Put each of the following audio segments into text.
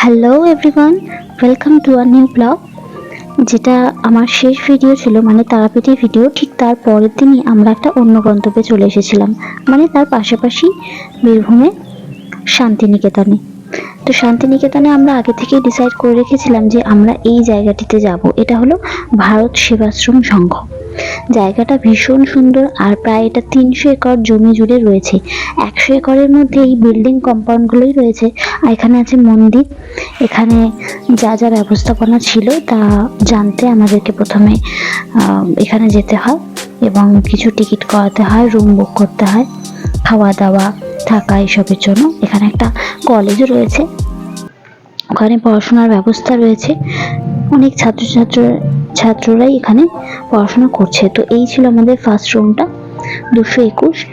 Hello everyone welcome to a new blog যেটা আমার শেষ ভিডিও ছিল মানে তারাপীঠের ভিডিও ঠিক তার পরের দিনই আমরা একটা অন্য গন্তব্যে চলে এসেছিলাম মানে তার পাশাপাশি বীরভূমে শান্তিনিকেতনে। তো শান্তিনিকেতনে আমরা আগে থেকেই ডিসাইড করে রেখেছিলাম যে আমরা এই জায়গাটিতে যাব। এটা হলো ভারত সেবাশ্রম সংঘ। জায়গাটা ভীষণ সুন্দর আর প্রায় এটা তিনশো একর জমি জুড়ে রয়েছে। একশো একরের মধ্যে এই বিল্ডিং কম্পাউন্ডগুলোই রয়েছে। আর এখানে আছে মন্দির। এখানে যা যা ব্যবস্থাপনা ছিল তা জানতে আমাদেরকে প্রথমে এখানে যেতে হয় এবং কিছু টিকিট করাতে হয় রুম বুক করতে হয়, খাওয়া দাওয়া, থাকা এসবের জন্য। এখানে একটা কলেজও রয়েছে। ওখানে পড়াশোনার ব্যবস্থা রয়েছে। অনেক ছাত্রছাত্র ছাত্ররাই এখানে পড়াশোনা করছে। তো এই ছিল আমাদের ফার্স্ট রুমটা দুশো একুশ।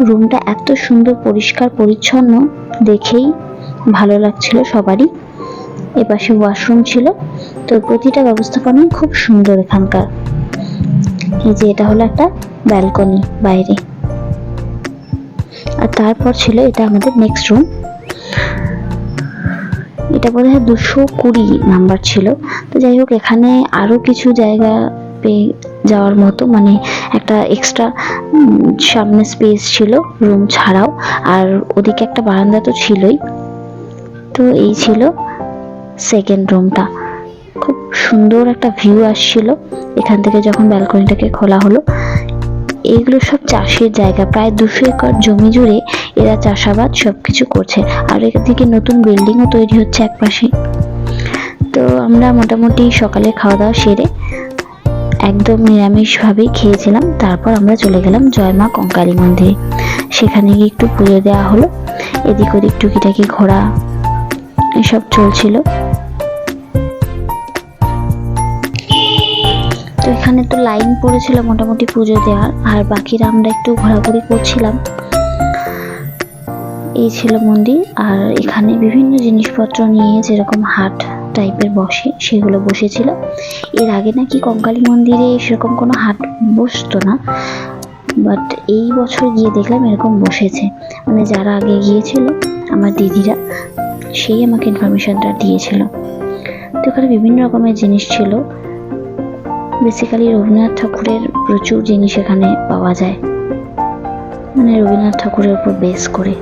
রুমটা এত সুন্দর, পরিষ্কার, পরিচ্ছন্ন। দেখেই ভালো লাগছিল সবারই। এপাশে ওয়াশরুম ছিল। তো প্রতিটা ব্যবস্থাপনা খুব সুন্দর এখানকার। এই যে এটা হলো একটা ব্যালকনি বাইরে। আর তারপর ছিল এটা আমাদের নেক্সট রুম এটা বোধ হয় দুশো কুড়ি নাম্বার ছিল। তো যাই হোক, এখানে আরও কিছু জায়গা পেয়ে যাওয়ার মতো মানে একটা এক্সট্রা সামনে স্পেস ছিল রুম ছাড়াও। আর ওদিকে একটা বারান্দা তো ছিলই। তো এই ছিল সেকেন্ড রুমটা খুব সুন্দর একটা ভিউ আসছিল এখান থেকে যখন ব্যালকনিটাকে খোলা হলো। এইগুলো সব চাষের জায়গা। প্রায় দুশো একর জমি জুড়ে এরা চাষাবাদ সব কিছু করছে। আর এদিকে নতুন বিল্ডিংও তৈরি হচ্ছে একপাশে। তো আমরা মোটামুটি সকালে খাওয়া দাওয়া সেরে একদম নিরামিষভাবেই খেয়েছিলাম। তারপর আমরা চলে গেলাম জয়মা কঙ্কালী মন্দিরে। সেখানে গিয়ে একটু পুজো দেওয়া হলো। এদিক ওদিক টুকিটাকি ঘোরা এসব চলছিল। তো এখানে তো লাইন পড়েছিল মোটামুটি পুজো দেওয়ার। আর বাকিরা আমরা একটু ঘোরাঘুরি করছিলাম। এই ছিল মন্দির। আর এখানে বিভিন্ন জিনিসপত্র নিয়ে যেরকম হাট টাইপের বসে, সেগুলো বসেছিল। এর আগে নাকি কঙ্কালী মন্দিরে সেরকম কোনো হাট বসতো না। বাট এই বছর গিয়ে দেখলাম এরকম বসেছে। মানে যারা আগে গিয়েছিল, আমার দিদিরা, সেই আমাকে ইনফরমেশনটা দিয়েছিল। তো এখানে বিভিন্ন রকমের জিনিস ছিল। বেসিক্যালি রবীন্দ্রনাথ ঠাকুরের প্রচুর জিনিস এখানে পাওয়া যায়। মানে রবীন্দ্রনাথ ঠাকুরের উপর বেস করে।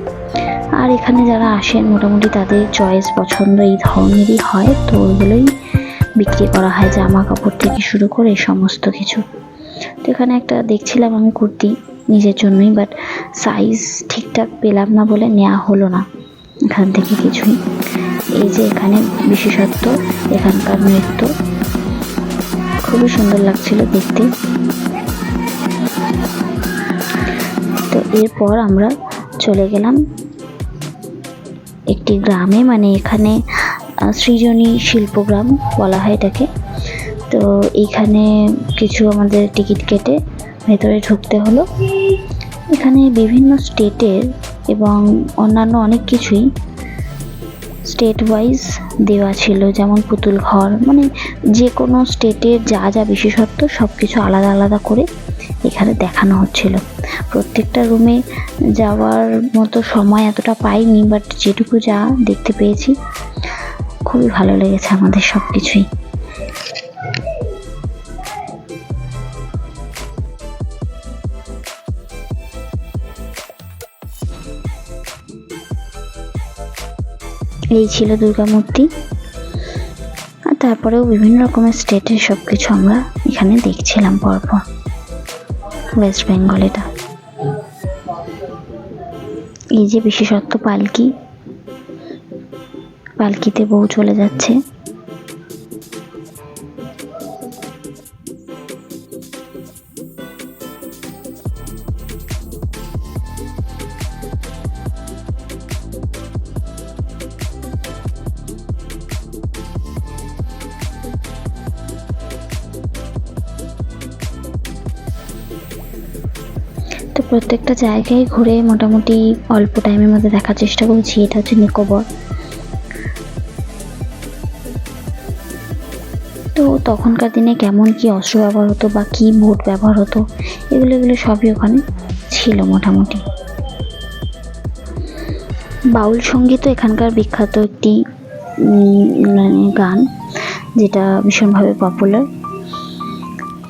আর এখানে যারা আসেন, মোটামুটি তাদের চয়েস পছন্দ এই ধরনেরই হয়। তো ওইগুলোই বিক্রি করা হয় জামা কাপড় থেকে শুরু করে সমস্ত কিছু। তো এখানে একটা দেখছিলাম আমি কুর্তি নিজের জন্যই বাট সাইজ ঠিকঠাক পেলাম না বলে নেওয়া হলো না। এখান থেকে কিছুই এই যে এখানে বিশেষত্ব, এখানকার নৃত্য। খুবই সুন্দর লাগছিল দেখতে। তো এরপর আমরা চলে গেলাম একটি গ্রামে মানে এখানে সৃজনী শিল্পগ্রাম বলা হয় এটাকে। তো এখানে কিছু আমাদের টিকিট কেটে ভেতরে ঢুকতে হলো। এখানে বিভিন্ন স্টেটের এবং অন্যান্য অনেক কিছুই স্টেট ওয়াইজ দেওয়া ছিল, যেমন পুতুল ঘর মানে যে কোনো স্টেটের যা যা বিশেষত্ব সব কিছু আলাদা আলাদা করে এখানে দেখানো হচ্ছিল। প্রত্যেকটা রুমে যাওয়ার মতো সময় এতটা পাইনি বাট যেটুকু যা দেখতে পেয়েছি, খুবই ভালো লেগেছে আমাদের সব কিছুই এই ছিল দুর্গা মূর্তি। আর তারপরেও বিভিন্ন রকমের স্টেটের সব কিছু আমরা এখানে দেখছিলাম পরপর। ওয়েস্ট বেঙ্গল এটা। এই যে বিশেষত্ব পালকি, পালকিতে বউ চলে যাচ্ছে। প্রত্যেকটা জায়গায় ঘুরে মোটামুটি অল্প টাইমের মধ্যে দেখার চেষ্টা করেছি, এটা হচ্ছে নিকোবর। তো তখনকার দিনে কেমন কি অস্ত্র ব্যবহার হতো বা কি বোট ব্যবহার হতো, এগুলো এগুলো সবই ওখানে ছিল মোটামুটি। বাউল সঙ্গীতও এখানকার বিখ্যাত একটি মানে গান, যেটা ভীষণভাবে পপুলার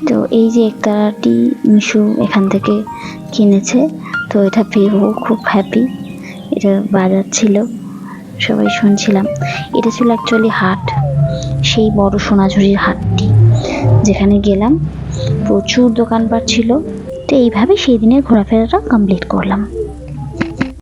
তো এই যে একতারাটি মিশু এখান থেকে কিনেছে, তো এটা পেয়েও খুব হ্যাপি এটা বাজার ছিল, সবাই শুনছিলাম। এটা ছিল অ্যাকচুয়ালি হাট, সেই বড় সোনাঝুরির হাটটি, যেখানে গেলাম। প্রচুর দোকানপাট ছিল, তো এইভাবে সেই দিনের ঘোরাফেরাটা কমপ্লিট করলাম।